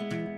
you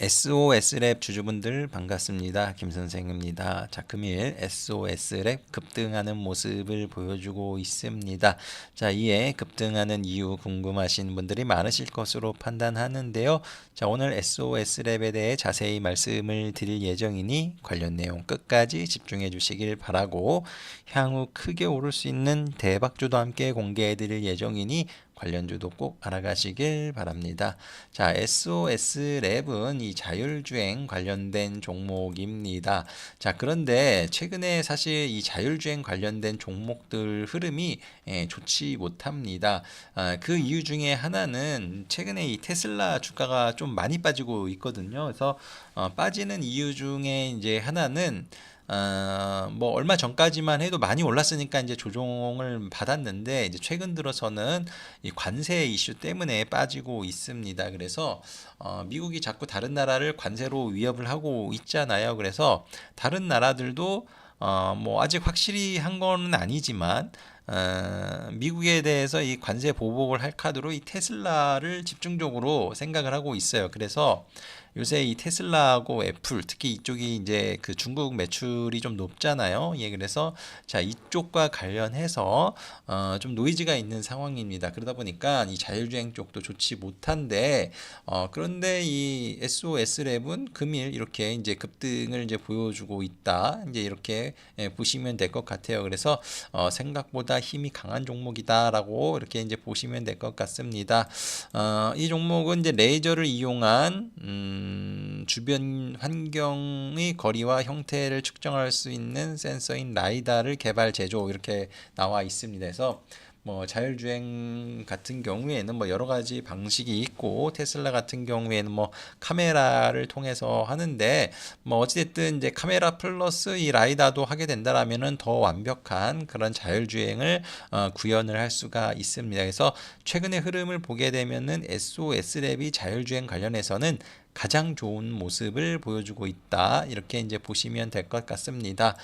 SOS랩 주주분들 반갑습니다. 김선생입니다. 자, 금일 SOS랩 급등하는 모습을 보여주고 있습니다. 자, 이에 급등하는 이유 궁금하신 분들이 많으실 것으로 판단하는데요. 자, 오늘 SOS랩에 대해 자세히 말씀을 드릴 예정이니 관련 내용 끝까지 집중해 주시길 바라고 향후 크게 오를 수 있는 대박주도 함께 공개해 드릴 예정이니 관련주도 꼭 알아가시길 바랍니다. 자, SOS 랩은 이 자율주행 관련된 종목입니다. 자, 그런데 최근에 사실 이 자율주행 관련된 종목들 흐름이 예, 좋지 못합니다. 아, 그 이유 중에 하나는 최근에 이 테슬라 주가가 좀 많이 빠지고 있거든요. 그래서 어, 빠지는 이유 중에 이제 하나는 어, 뭐 얼마 전까지만 해도 많이 올랐으니까 이제 조정을 받았는데 이제 최근 들어서는 이 관세 이슈 때문에 빠지고 있습니다. 그래서 어, 미국이 자꾸 다른 나라를 관세로 위협을 하고 있잖아요. 그래서 다른 나라들도 어, 뭐 아직 확실히 한건 아니지만 어, 미국에 대해서 이 관세 보복을 할 카드로 이 테슬라를 집중적으로 생각을 하고 있어요. 그래서 요새 이 테슬라하고 애플 특히 이쪽이 이제 그 중국 매출이 좀 높잖아요. 예, 그래서 자 이쪽과 관련해서 어, 좀 노이즈가 있는 상황입니다. 그러다 보니까 이 자율주행 쪽도 좋지 못한데 어, 그런데 이 SOS 랩은 금일 이렇게 이제 급등을 이제 보여주고 있다. 이제 이렇게 예, 보시면 될 것 같아요. 그래서 어, 생각보다 힘이 강한 종목이다라고 이렇게 이제 보시면 될 것 같습니다. 어, 이 종목은 이제 레이저를 이용한 음, 주변 환경의 거리와 형태를 측정할 수 있는 센서인 라이다를 개발 제조 이렇게 나와 있습니다. 그래서 뭐 자율주행 같은 경우에는 뭐 여러 가지 방식이 있고 테슬라 같은 경우에는 뭐 카메라를 통해서 하는데 뭐 어찌됐든 이제 카메라 플러스 이 라이다도 하게 된다라면은 더 완벽한 그런 자율주행을 어, 구현을 할 수가 있습니다. 그래서 최근의 흐름을 보게 되면은 SOS 랩이 자율주행 관련해서는 가장 좋은 모습을 보여주고 있다. 이렇게 이제 보시면 될 것 같습니다.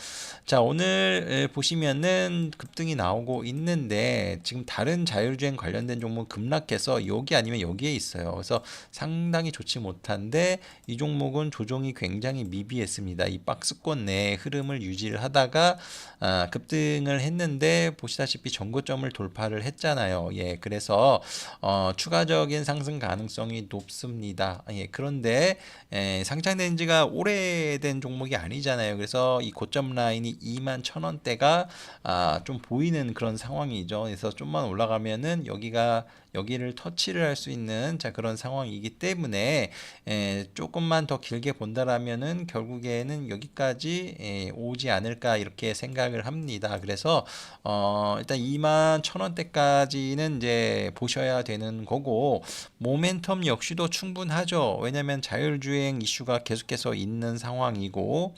자, 오늘 보시면은 급등이 나오고 있는데 지금 다른 자율주행 관련된 종목 급락해서 여기 아니면 여기에 있어요. 그래서 상당히 좋지 못한데 이 종목은 조정이 굉장히 미비했습니다. 이 박스권 내 흐름을 유지를 하다가 아, 급등을 했는데 보시다시피 전고점을 돌파를 했잖아요. 예, 그래서 어, 추가적인 상승 가능성이 높습니다. 예, 그런 데 에, 상장된 지가 오래된 종목이 아니잖아요. 그래서 이 고점 라인이 2만 1,000원대가 아, 좀 보이는 그런 상황이죠. 그래서 좀만 올라가면은 여기가 여기를 터치를 할 수 있는 자 그런 상황이기 때문에 에, 조금만 더 길게 본다라면은 결국에는 여기까지 에, 오지 않을까 이렇게 생각을 합니다. 그래서 어, 일단 2만 1,000원대까지는 이제 보셔야 되는 거고 모멘텀 역시도 충분하죠. 왜냐하면 자율주행 이슈가 계속해서 있는 상황이고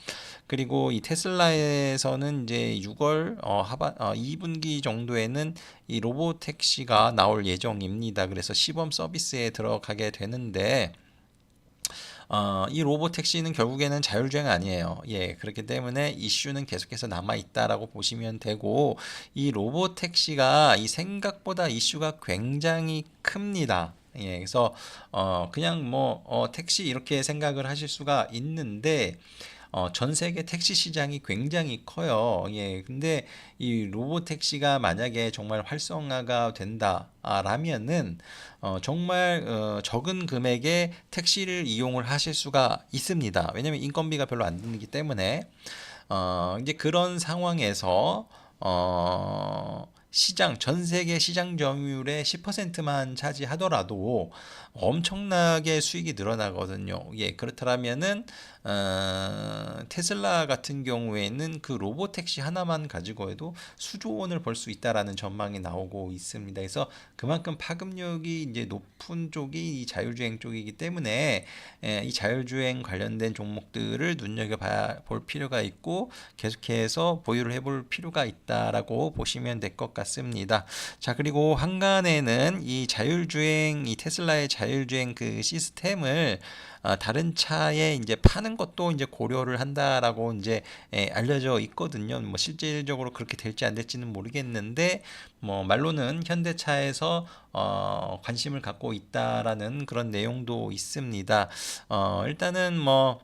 그리고 이 테슬라에서는 이제 6월 어, 하반 어, 2분기 정도에는 이 로봇 택시가 나올 예정입니다. 그래서 시범 서비스에 들어가게 되는데 어, 이 로봇 택시는 결국에는 자율주행 아니에요. 예, 그렇기 때문에 이슈는 계속해서 남아 있다라고 보시면 되고 이 로봇 택시가 이 생각보다 이슈가 굉장히 큽니다. 예, 그래서 어, 그냥 뭐 어, 택시 이렇게 생각을 하실 수가 있는데 어, 전 세계 택시 시장이 굉장히 커요. 예, 근데 이 로봇 택시가 만약에 정말 활성화가 된다라면은 어, 정말 어, 적은 금액의 택시를 이용을 하실 수가 있습니다. 왜냐면 인건비가 별로 안 드기 때문에 어, 이제 그런 상황에서 어, 시장 전 세계 시장 점유율의 10%만 차지하더라도 엄청나게 수익이 늘어나거든요. 예, 그렇다면은 어, 테슬라 같은 경우에는 그 로봇 택시 하나만 가지고 해도 수조 원을 벌 수 있다라는 전망이 나오고 있습니다. 그래서 그만큼 파급력이 이제 높은 쪽이 이 자율주행 쪽이기 때문에 예, 이 자율주행 관련된 종목들을 눈여겨 볼 필요가 있고 계속해서 보유를 해볼 필요가 있다라고 보시면 될 것 같습니다. 같습니다. 자, 그리고 한간에는 이 자율주행, 이 테슬라의 자율주행 그 시스템을 아, 다른 차에 이제 파는 것도 이제 고려를 한다라고 이제 예, 알려져 있거든요. 뭐 실질적으로 그렇게 될지 안 될지는 모르겠는데 뭐 말로는 현대차에서 어, 관심을 갖고 있다라는 그런 내용도 있습니다. 어, 일단은 뭐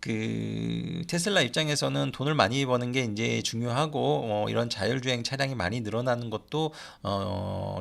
그 테슬라 입장에서는 돈을 많이 버는 게 이제 중요하고 어, 이런 자율주행 차량이 많이 늘어나는 것도 어,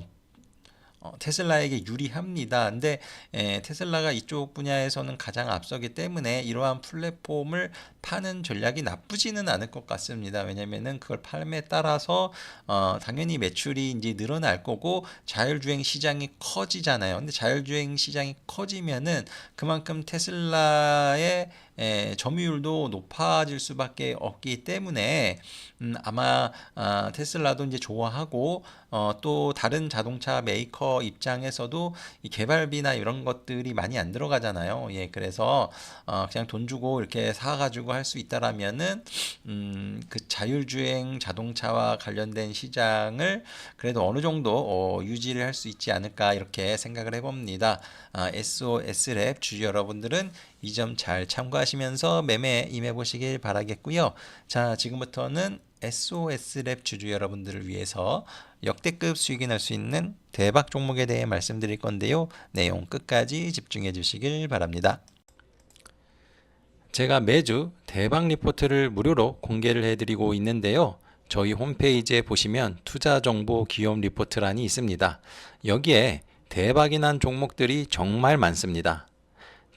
어, 테슬라에게 유리합니다. 근데 에, 테슬라가 이쪽 분야에서는 가장 앞서기 때문에 이러한 플랫폼을 파는 전략이 나쁘지는 않을 것 같습니다. 왜냐면은 그걸 팔에 따라서 어, 당연히 매출이 이제 늘어날 거고 자율주행 시장이 커지잖아요. 근데 자율주행 시장이 커지면은 그만큼 테슬라의 에, 점유율도 높아질 수밖에 없기 때문에 음, 아마 아, 테슬라도 이제 좋아하고 어, 또 다른 자동차 메이커 입장에서도 이 개발비나 이런 것들이 많이 안 들어가잖아요. 예, 그래서 어, 그냥 돈 주고 이렇게 사가지고 할 수 있다라면은 음, 그 자율주행 자동차와 관련된 시장을 그래도 어느 정도 어, 유지를 할 수 있지 않을까 이렇게 생각을 해봅니다. 아, SOS랩 주주 여러분들은 이 점 잘 참고하시 면서 매매 임해 보시길 바라겠고요. 자, 지금부터는 SOS랩 주주 여러분들을 위해서 역대급 수익이 날 수 있는 대박 종목에 대해 말씀드릴 건데요. 내용 끝까지 집중해 주시길 바랍니다. 제가 매주 대박 리포트를 무료로 공개를 해드리고 있는데요. 저희 홈페이지에 보시면 투자 정보 기업 리포트란이 있습니다. 여기에 대박이 난 종목들이 정말 많습니다.